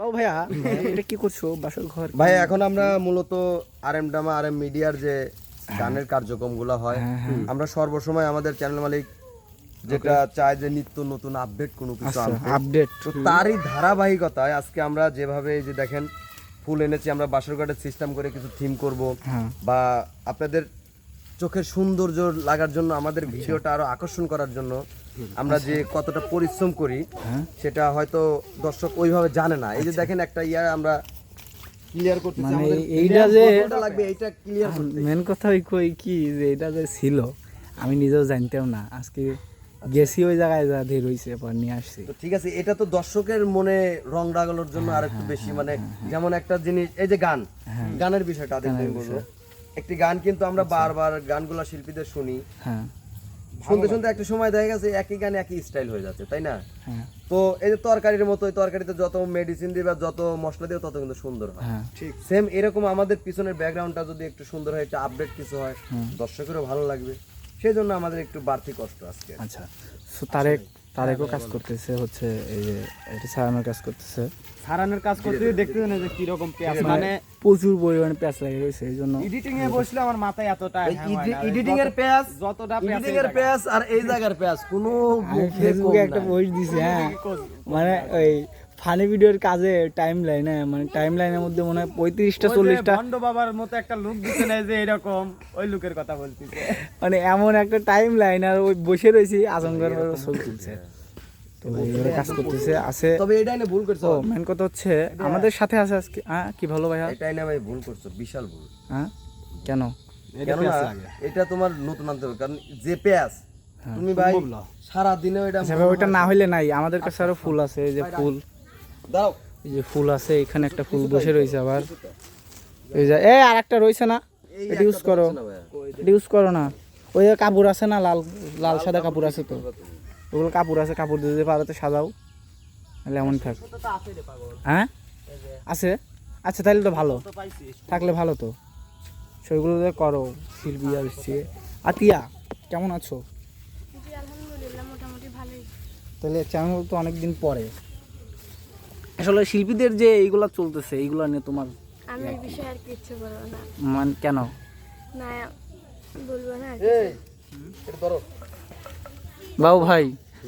বাবু ভাইয়া এটা কি করছ বাসর ঘর? ভাই এখন আমরা মূলত আর এম ডামা আর এম মিডিয়ার যে গানের কার্যক্রমগুলো হয় আমরা সর্বসময় আমাদের চ্যানেল মালিক যেটা চায় যে নিত্য নতুন আপডেট কোনো কিছু আচ্ছা আপডেট তো তারই ধারাবাহিকতায় আজকে আমরা যেভাবে এই যে দেখেন ফুল এনেছি আমরা বাসর ঘাটের সিস্টেম করে কিছু থিম করব হ্যাঁ। বা আপনাদের চোখের সৌন্দর্য লাগার জন্য আমাদের আচ্ছা। ভিডিওটা আরও আকর্ষণ করার জন্য আমরা যে কতটা পরিশ্রম করি হ্যাঁ। সেটা হয়তো দর্শক ওইভাবে জানে না। এই যে দেখেন একটা ইয়া আমরা ক্লিয়ার মানে এইটা যে- লাগবে এইটা ক্লিয়ার করতে মেন কথা ওই কই কি যে এটা যে ছিল আমি নিজেও জানতাম না। আজকে গেছি ওই জায়গায় যা ধীর হইছে পর নিয়ে আসছি। তো ঠিক আছে এটা তো দর্শকের মনে রং জন্য আর একটু বেশি মানে যেমন একটা জিনিস এই যে গান গানের বিষয়টা আমি বলব। একটি গান কিন্তু আমরা বারবার গানগুলা শিল্পীদের শুনি। হ্যাঁ। শুনতে শুনতে একটা সময় দেখা গেছে একই গানে একই স্টাইল হয়ে যাচ্ছে তাই না? হ্যাঁ। তো এই যে তরকারির মতো ওই তরকারিতে যত মেডিসিন দিবে যত মশলা দিবে তত কিন্তু সুন্দর হয়। হ্যাঁ। ঠিক। সেম এরকম আমাদের পিছনের ব্যাকগ্রাউন্ডটা যদি একটু সুন্দর হয় একটু আপডেট কিছু হয় দর্শকেরও ভালো লাগবে। সেই জন্য আমাদের একটু বাড়তি কষ্ট আজকে। আচ্ছা। সো তারেক তারেকও কাজ করতেছে হচ্ছে এই যে এটা সারানোর কাজ করতেছে। সারানোর কাজ করতে দেখতে না যে কীরকম পেঁয়াজ মানে মানে প্রচুর পরিমাণে পেঁয়াজ লাগে রয়েছে এই জন্য এডিটিং এ বসলে আমার মাথায় এতটা হয়। এডিটিং এর পেঁয়াজ যতটা পেঁয়াজ এডিটিং এর পেঁয়াজ আর এই জায়গার পেঁয়াজ কোনো মুখে ফেসবুকে একটা। পোস্ট দিছে হ্যাঁ। মানে ওই ফানি ভিডিওর কাজে টাইম লাইনে মানে টাইম লাইনের মধ্যে মনে হয় পঁয়ত্রিশটা চল্লিশটা। ভন্ড বাবার মতো একটা লুক দিতে নাই যে এরকম ওই লুকের কথা বলতিছে। মানে এমন একটা টাইম লাইন আর ওই বসে রয়েছি আজমগড় ছবি তুলছে। তো এইভাবে কাজ করতেছে আছে। তবে এটাই না ভুল করছ। মেন কথা হচ্ছে আমাদের সাথে আছে আজকে। হ্যাঁ কি ভালো ভাইয়া? এটাই না ভাই ভুল করছ বিশাল ভুল। হ্যাঁ কেন? এটা তোমার নতুন আনতে হবে কারণ যে পেঁয়াজ তুমি ভাই সারা দিনে এটা আচ্ছা ওইটা না হইলে নাই। আমাদের কাছে আরও ফুল আছে এই যে ফুল। এই যে ফুল আছে এখানে একটা ফুল বসে রয়েছে আবার। এই যে এ আর একটা রয়েছে না? এটা ইউজ করো। এটা? ইউজ করো না। ওই যে কাপড় আছে না লাল লাল সাদা কাপড় আছে তো। ওগুলো কাপড় আছে কাপড় দিয়ে পারো তো সাজাও। তাহলে এমন থাক। হ্যাঁ? আছে? আচ্ছা তাহলে তো ভালো। থাকলে ভালো তো। সেগুলো দিয়ে করো শিল্পী আসছে আতিয়া কেমন আছো? জি আলহামদুলিল্লাহ মোটামুটি ভালোই। তাহলে চ্যানেল তো অনেকদিন পরে। আসলে শিল্পীদের যে এইগুলা চলতেছে এইগুলা নিয়ে তোমার আমি এই বিষয়ে আর কিচ্ছু বলব না। মান কেন? না বলব না এই এটা ধরো। বাবু ভাই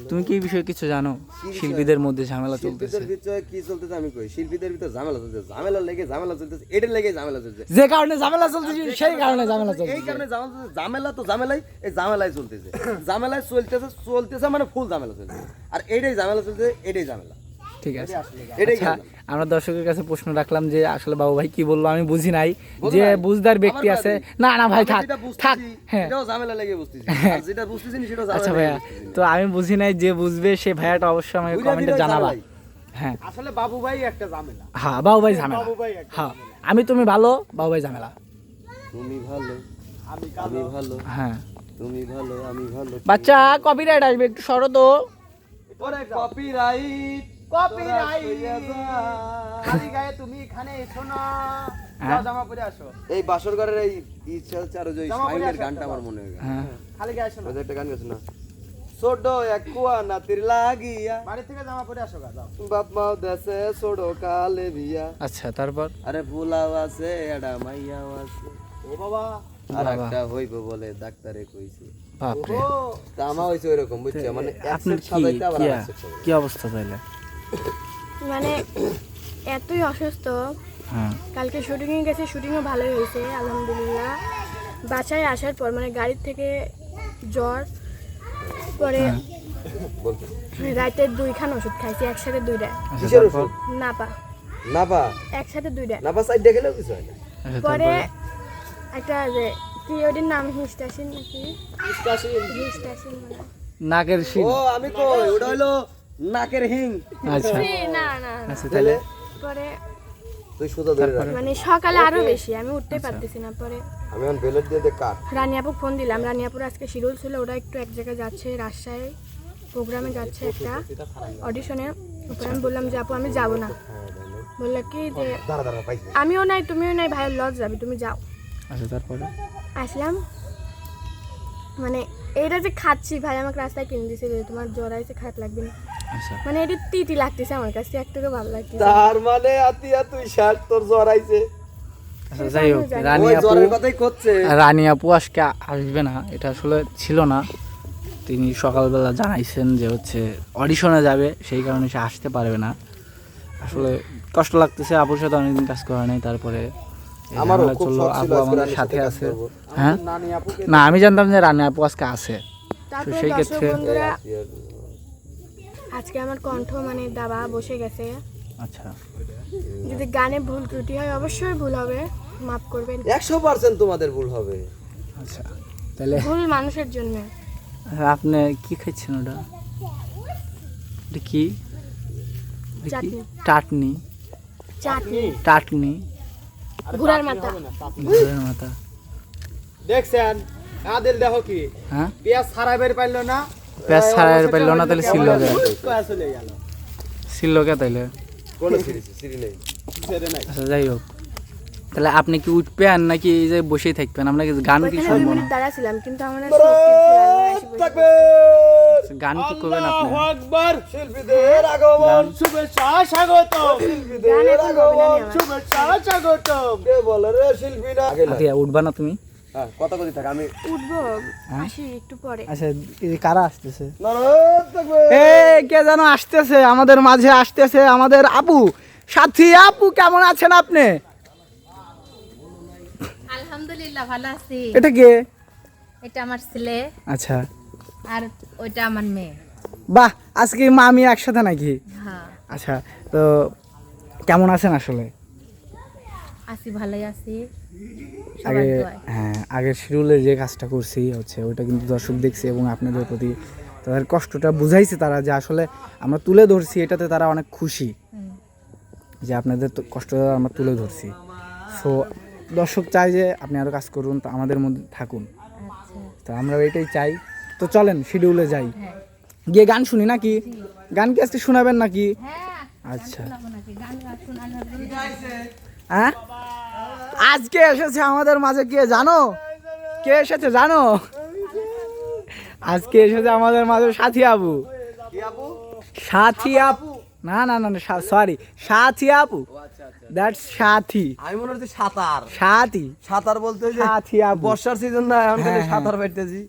তুমি কি এই বিষয়ে কিছু জানো? শিল্পীদের মধ্যে ঝামেলা চলতেছে। শিল্পীদের ভিতরে কি চলতেছে আমি কই? শিল্পীদের ভিতরে ঝামেলা চলতেছে। ঝামেলা লেগে ঝামেলা চলতেছে এটার লেগে ঝামেলা চলতেছে। যে কারণে ঝামেলা চলতেছে সেই কারণে ঝামেলা এই চলতেছে কারণে ঝামেলা চলতেছে। ঝামেলা তো ঝামেলাই এই ঝামেলাই চলতেছে। ঝামেলায় চলতেছে চলতেছে মানে ফুল ঝামেলা চলতেছে। আর এটাই ঝামেলা চলতেছে এটাই ঝামেলা। ঠিক আছে। আচ্ছা। আমরা দর্শকের কাছে প্রশ্ন রাখলাম যে আসলে বাবু ভাই কি বলল? আমি বুঝি নাই। যে বুঝদার ব্যক্তি আছে। না না ভাই থাক থাক হ্যাঁ। সেটাও আচ্ছা ভাইয়া তো আমি বুঝি নাই যে বুঝবে সে ভাইয়াটা অবশ্যই আমাকে কমেন্টে জানাবা। হ্যাঁ। আসলে বাবু ভাই একটা ঝামেলা। হ্যাঁ বাবু ভাই ঝামেলা। হ্যাঁ। আমি তুমি ভালো বাবু ভাই ঝামেলা। তুমি ভালো আমি ভালো। হ্যাঁ। তুমি ভালো আমি ভালো। বাচ্চা কপিরাইট আসবে একটু সরো তো। কপিরাইট খালি গায়ে তুমি এখানে এসো না। হ্যাঁ? জামা পরে আসো। এই বাসর ঘরের এই ইচ্ছা হচ্ছে আরও ওই সাইনের গানটা আমার মনে হয় খালি গায়ে এসো না। একটা গান গেছে না। ছোট এক কুয়া নাতির লাগিয়া। বাড়ি থেকে জামা পরে আসো গা যাও। বাপ মাও দেশে ছোট কালে বিয়া। আচ্ছা তারপর? আরে ফুলাও আছে এডা মাইয়াও আছে। ও বাবা। আর একটা হইব বলে ডাক্তারে কইছে। হইছে ওইরকম বুঝছ? মানে আপনার কি। কি অবস্থা তাইলে? মানে এতই অসুস্থ। হ্যাঁ। কালকে শুটিংয়ে গেছে শুটিংও ভালোই হয়েছে আলহামদুলিল্লাহ। বাসায় আসার পর মানে গাড়ির থেকে জ্বর পরে রাতে দুইখান ওষুধ খাইছি একসাথে দুইটা। আচ্ছা কিসের তারপর? ওষুধ? না পা না পা একসাথে দুইটা। না পা সাইড দেখলেও কিছু হয় না? আচ্ছা পরে একটা যে কি ওটির নাম হিস্টাসিন নাকি? হিস্টাসিন। বলে। নাকের শিল। ও আমি কই ওটা হইল নাকের হিং। আচ্ছা। না না। আচ্ছা তাহলে পরে তুই ধরে রাখ মানে সকালে আরও বেশি আমি উঠতে পারতেছি না পরে আমি এখন বেলেট দিয়ে কাট রানিয়াপু ফোন দিলাম। রানিয়াপুর আজকে শিডিউল ছিল ওরা একটু এক জায়গায় যাচ্ছে রাজশাহী প্রোগ্রামে যাচ্ছে একটা অডিশনে ওপরে আমি বললাম যে আপু আমি যাব না। বলল কি যে দাঁড়া দাঁড়া পাইছি। আমিও নাই তুমিও নাই ভাইয়ের লজ যাবি তুমি যাও। আচ্ছা তারপরে? আসলাম। মানে এইটা যে খাচ্ছি ভাই আমাকে রাস্তায় কিনে দিছে তোমার জ্বর আছে খারাপ লাগবে না। আচ্ছা মানে এটা তিতি লাগতেছে আমার কাছে একটুকু ভালো লাগতেছে। তার মানে আতিয়া তুই শার্ট তোর জ্বর আইছে। আচ্ছা যাই হোক রানী আপু রানী আপু আজকে আসবে না এটা আসলে ছিল না। তিনি সকালবেলা জানাইছেন যে হচ্ছে অডিশনে যাবে সেই কারণে সে আসতে পারবে না। আসলে কষ্ট লাগতেছে আপুর সাথে অনেকদিন কাজ করা নাই তারপরে আমারও চলল আপু আমাদের সাথে আছে। হ্যাঁ? না আমি জানতাম যে রানী আপু আজকে আছে। সেই ক্ষেত্রে- আজকে আমার কণ্ঠ মানে দাবা বসে গেছে। আচ্ছা। যদি গানে ভুল ত্রুটি হয় অবশ্যই ভুল হবে। মাফ করবেন। একশো পার্সেন্ট তোমাদের ভুল হবে। আচ্ছা তাহলে ভুল মানুষের জন্য। আপনি কি খাচ্ছেন ওটা? এটা কি? চাটনি। টাটনি চাটনি। টাটনি ঘুরার মাথা। ঘোড়ার মাথা। দেখছেন আদিল দেখো কি? হ্যাঁ? পেঁয়াজ ছাড়াই বের পাইলো না পেঁয়াজ ছাড়াই পাইল না তাহলে সিল্লকে কয়া চলে গেল সিল্লকে তাইলে। কোনো সিরিজ সিরি নেই। ছেড়ে নাই। আচ্ছা যাই হোক। তাহলে আপনি কি উঠবেন নাকি এই যে বসেই থাকবেন? আপনাকে গান কি শুনব না? কিন্তু আমার আচ্ছা, গান কি করবেন আপনি? আল্লাহু আকবার! শিল্পীদের আগমন শুভেচ্ছা স্বাগত শিল্পীদের এখন হবে না আগমন শুভেচ্ছা স্বাগত কে বলে রে শিল্পী না আগে আগে উঠবা না তুমি? হ্যাঁ কথা কথা থাক আমি উঠবো আসি একটু পরে। আচ্ছা কারা আসতেছে? এ কে যেন আসতেছে আমাদের মাঝে আসতেছে আমাদের আপু। সাথী আপু কেমন আছেন আপনি? আলহামদুলিল্লাহ ভালো আছি। এটা কে? এটা আমার ছেলে। আচ্ছা। আর ওইটা আমার মেয়ে। বাহ আজকে মা আমি একসাথে নাকি? হ্যাঁ। আচ্ছা তো কেমন আছেন আসলে? আছি ভালোই আছি। আগে হ্যাঁ আগের শিডিউলে যে কাজটা করছি হচ্ছে ওটা কিন্তু দর্শক দেখছে এবং আপনাদের প্রতি তাদের কষ্টটা বুঝাইছে তারা যে আসলে আমরা তুলে ধরছি এটাতে তারা অনেক খুশি। যে আপনাদের কষ্টটা আমরা তুলে ধরছি। সো দর্শক চাই যে আপনি আরও কাজ করুন তো আমাদের মধ্যে থাকুন। আচ্ছা। তো আমরা এটাই চাই। তো চলেন শিডিউলে যাই। হ্যাঁ। গিয়ে গান শুনি নাকি? গান কি আজকে শোনাবেন নাকি? হ্যাঁ আচ্ছা। হ্যাঁ? আজকে এসেছে আমাদের মাঝে কে জানো? কে এসেছে জানো? আজকে এসেছে আমাদের মাঝে সাথী আবু। সাথী আপু না না না সরি সাথী আপু দ্যাটস সাথী। আমি মনে হচ্ছে সাঁতার। সাথী। সাঁতার বলতে ওই সাথী আপু বর্ষার সিজন না এখন হ্যাঁ, হ্যাঁ। সাঁতার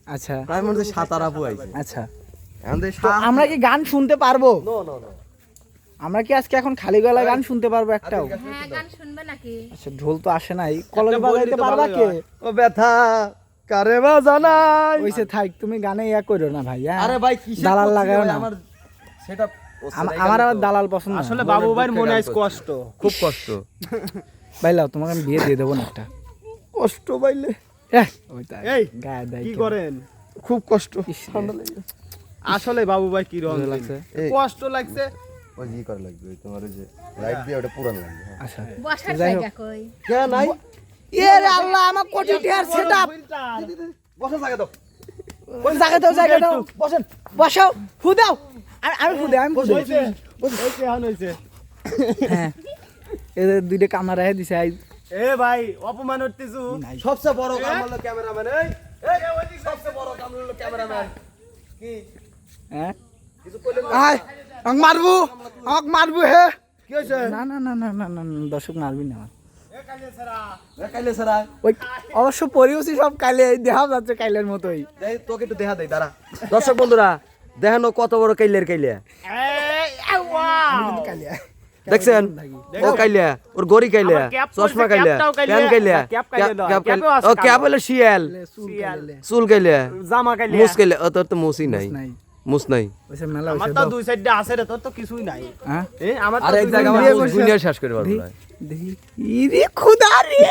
আচ্ছা। আমি মনে হচ্ছে সাঁতার আপু আইছে। আচ্ছা। আমরা কি গান শুনতে পারব? নো নো নো আমরা কি আজকে এখন খালি গলায় গান শুনতে পারব একটাও? হ্যাঁ গান শুনবে নাকি? আচ্ছা ঢোল তো আসে নাই। কলেজ বাজাইতে পারবা কে? ও ব্যথা কারে বাজানাই ওইসে থাক তুমি গানে ইয়া করো না ভাই হ্যাঁ? আরে ভাই কি দালাল লাগাও না। আমার সেটা আমার আবার দালাল পছন্দ। আসলে বাবু ভাইয়ের মনে আজ কষ্ট। খুব কষ্ট। ভাই লাও তোমাকে আমি বিয়ে দিয়ে দেবো না একটা। কষ্ট ভাইলে। এহ, এই, গায়ে দেয় কি করেন? খুব কষ্ট। ইস ঠান্ডা লেগে আসলে বাবু ভাই কি রং লাগছে? কষ্ট লাগছে। ওই জি করা লাগবে তোমার ওই যে লাইট দিয়ে ওটা পুরান লাগবে হ্যাঁ। আচ্ছা। বসার জায়গা কই? কে নাই? এ রে আল্লাহ আমার কোটি টিয়ার সেটআপ বসা জায়গা দাও। কোন জায়গা দাও জায়গা দাও। বসেন। বসাও ফু দাও আমি আমি ফু দেই আমি ফু এখন হ্যাঁ। এদের দুইটা কামড়া রেখে দিছে আই। এ ভাই অপমান হতেছু সবচেয়ে বড় কাম হলো ক্যামেরাম্যান এই। এই সবচেয়ে বড় কাম হলো ক্যামেরাম্যান কি? হ্যাঁ? কিছু কইলেন আয়। আমাকে মারবো আমাকে মারবো হে কি হইছে না না না না না না না, দর্শক মারবি না আমার এ কাইলে সারা ওই অবশ্য পরিবেশি সব কাইলে দেখা যাচ্ছে কাইলের মতোই তোকে একটু দেখা দেই দাঁড়া দর্শক বন্ধুরা দেখেন কত বড় কাইলের কাইলে দেখছেন ও কাইলে ওর গড়ি কাইলে চশমা কাইলে প্যান কাইলে ক্যাপ কাইলে নয়, ক্যাপ কাইলে ক্যাপেও আছে ও ক্যাপ। হলো শিয়াল চুল কাইলে জামা কাইলে মুস কাইলে ও তোর তো মুসই নাই মুস নাই। ওইসব মেলা আমার তো দুই সাইডে আছে রে তোর তো কিছুই নাই। হ্যাঁ? এ আমার তো আর এক জায়গা আমার দুনিয়া শেষ করে পারব না। ইরে খুদা রে!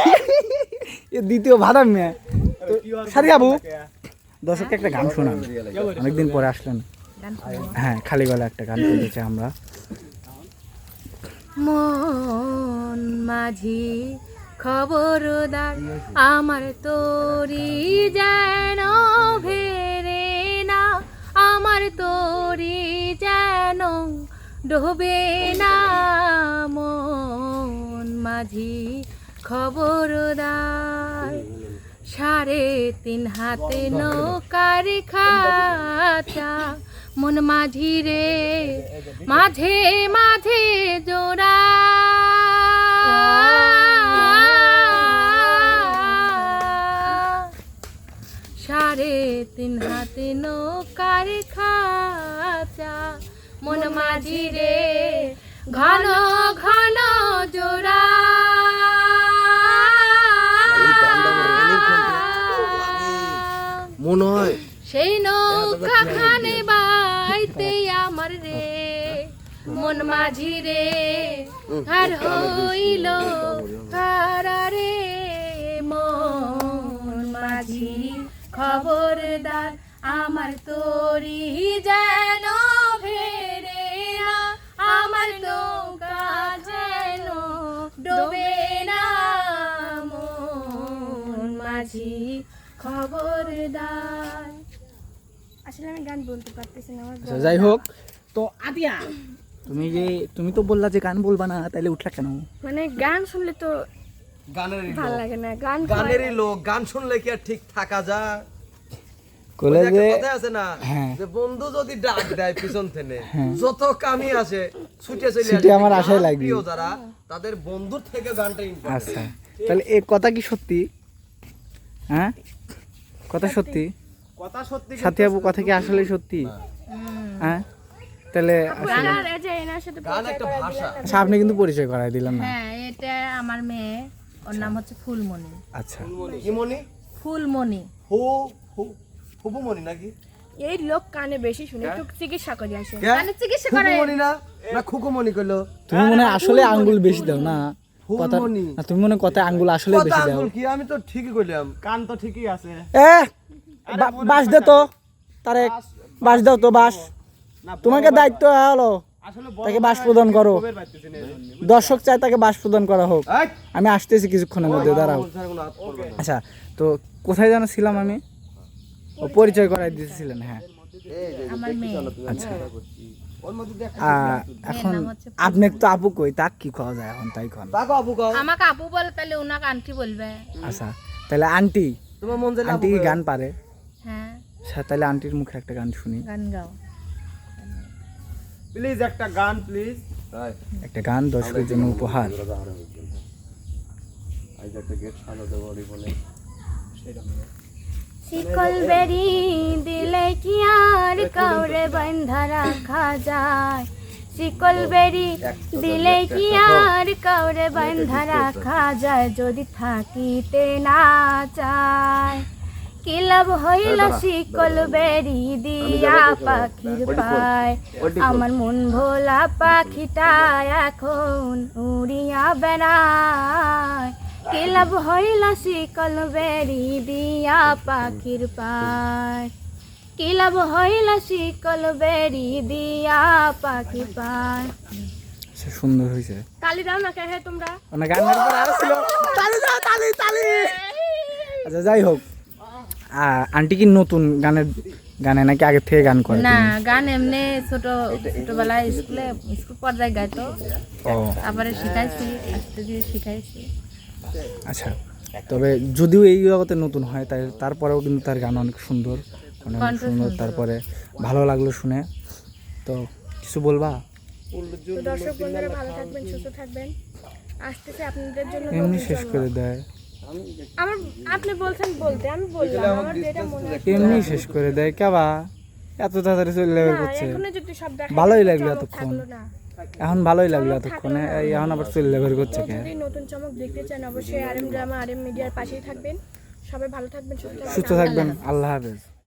এ দ্বিতীয় ভাড়া মেয়ে। সারি আবু দর্শককে একটা গান শোনান। অনেকদিন পরে আসলেন। হ্যাঁ খালি গলা একটা গান শুনতেছি আমরা। মন মাঝি খবরদার আমার তোরি যেন না আমার তোরি যেন ডোবে না মন মাঝি খবরদার। সাড়ে তিন হাতে নৌকার খাতা মন মাঝি রে, মাঝে মাঝে জোড়া। সাড়ে তিন হাতে নৌকার খাচা মন মাঝি রে ঘন ঘন জোড়া মনে হয় সেই নৌকা খানে বাইতে আমার রে মন মাঝি রে আর হইল হারা রে মন মাঝি খবরদার আমার তোরি যেন ফেরে না আমার নৌকা যেন ডোবে না মন মাঝি খবরদার। আসলে আমি গান বলতে পারতেছি না আমার আচ্ছা যাই হোক। তো আদিয়া তুমি যে তুমি তো বললা যে গান বলবা না তাইলে উঠলা কেন? মানে গান শুনলে তো গানেরই ভালো লাগে না গান গানেরই লোক গান শুনলে কি আর ঠিক থাকা যায়? ওই কলে যে একটা যে কথা আছে না হ্যাঁ। যে বন্ধু যদি ডাক দেয় পিছন থেকে যত কামি আসে ছুটে চলে আসে। আমার লাগবে। প্রিয় যারা তাদের বন্ধুর থেকে গানটা ইম্পর্টেন্ট আচ্ছা তাহলে এই কথা কি সত্যি? হ্যাঁ? কথা সত্যি। কথা সত্যি সাথী আপু কথা কি আসলে সত্যি? হ্যাঁ? তাহলে আচ্ছা আপনি কিন্তু পরিচয় করাই দিলাম না। হ্যাঁ এটা আমার মেয়ে। ওর নাম হচ্ছে ফুলমণি। আচ্ছা। কি ফুলমণি। হু নাকি? এই লোক কানে বেশি শুনে একটু চিকিৎসা করে আসে। মানে চিকিৎসা করে মনি না? না খুকু কইলো। তুমি মনে আসলে আঙ্গুল বেশি দাও না? কথা ফুলমণি। না, তুমি মনে কথা আঙ্গুল আসলে বেশি দাও। আঙ্গুল কি? আমি তো ঠিকই কইলাম। কান তো ঠিকই আছে। এ বাস দে তো। তারে বাস দাও তো বাস তোমাকে দায়িত্ব হলো। তাকে বাস প্রদান করো। দর্শক চায় তাকে বাস প্রদান করা হোক। আমি আসতেছি কিছুক্ষণের মধ্যে দাঁড়াও। আচ্ছা তো কোথায় যেন ছিলাম আমি? ও পরিচয় করাই দিয়েছিলেন হ্যাঁ। আচ্ছা। ওর মধ্যে দেখ আহ, এখন আপনি তো আপু কই তাক কি খাওয়া যায় এখন তাই খান তাকো আপু কও। আমাকে আপু বলে তাহলে ওনাকে আন্টি বলবে। আচ্ছা তাহলে আন্টি মন আন্টি কি গান পারে? হ্যাঁ। আচ্ছা তাহলে আন্টির মুখে একটা গান শুনি। গান গাও। প্লিজ একটা গান প্লিজ একটা গান দর্শকের জন্য উপহার। শিকল বেরি দিলে কি আর কাউরে বন্ধা রাখা যায়? শিকল বেরি দিলে কি আর কাউরে বন্ধা রাখা যায়? যদি থাকিতে না চায় কি লাভ হইল শিকল বেরি দিয়া পাখির পায়। আমার মন ভোলা পাখিটা এখন উড়িয়া বেড়ায়। কি লাভ হইল শিকল বেরি দিয়া পাখির পায়? কি লাভ হইল শিকল বেরি দিয়া পাখি পায়? সুন্দর হয়েছে তালি দাও না কে তোমরা? গানের পর আরও ছিল। তালি দাও তালি তালি। আচ্ছা যাই হোক। আন্টি কি নতুন গানের গানে নাকি আগে থেকে গান করে না গান এমনি ছোট ছোটবেলায় স্কুলে স্কুল পর্যায়ে গাইতো। ও। আবার শিখাইছি আস্তে ধীরে শিখাইছি। আচ্ছা তবে যদিও এই জগতে নতুন হয় তাই তারপরেও কিন্তু তার গান অনেক সুন্দর অনেক সুন্দর সুন্দর। তারপরে ভালো লাগল শুনে। তো কিছু বলবা? দর্শক বন্ধুরা ভালো থাকবেন সুস্থ থাকবেন। আসতেছে আপনাদের জন্য এমনি শেষ করে দেয়। আমার আপনি বলছেন বলতে আমি বললাম আমার যেটা মনে হচ্ছে এমনি শেষ করে দেয় কেবা এত তাড়াতাড়ি চলে যাবে করছে এখনও যদি সব দেখা ভালোই লাগল এতক্ষণ। এখন ভালোই লাগল এতক্ষণে। এই এখন আবার চলে যাবে করছে কে? যদি নতুন চমক দেখতে চান অবশ্যই আরেম এম ড্রামা আরএম মিডিয়ার পাশেই থাকবেন। সবাই ভালো থাকবেন সুস্থ থাকবেন। সুস্থ থাকবেন। আল্লাহ হাফেজ।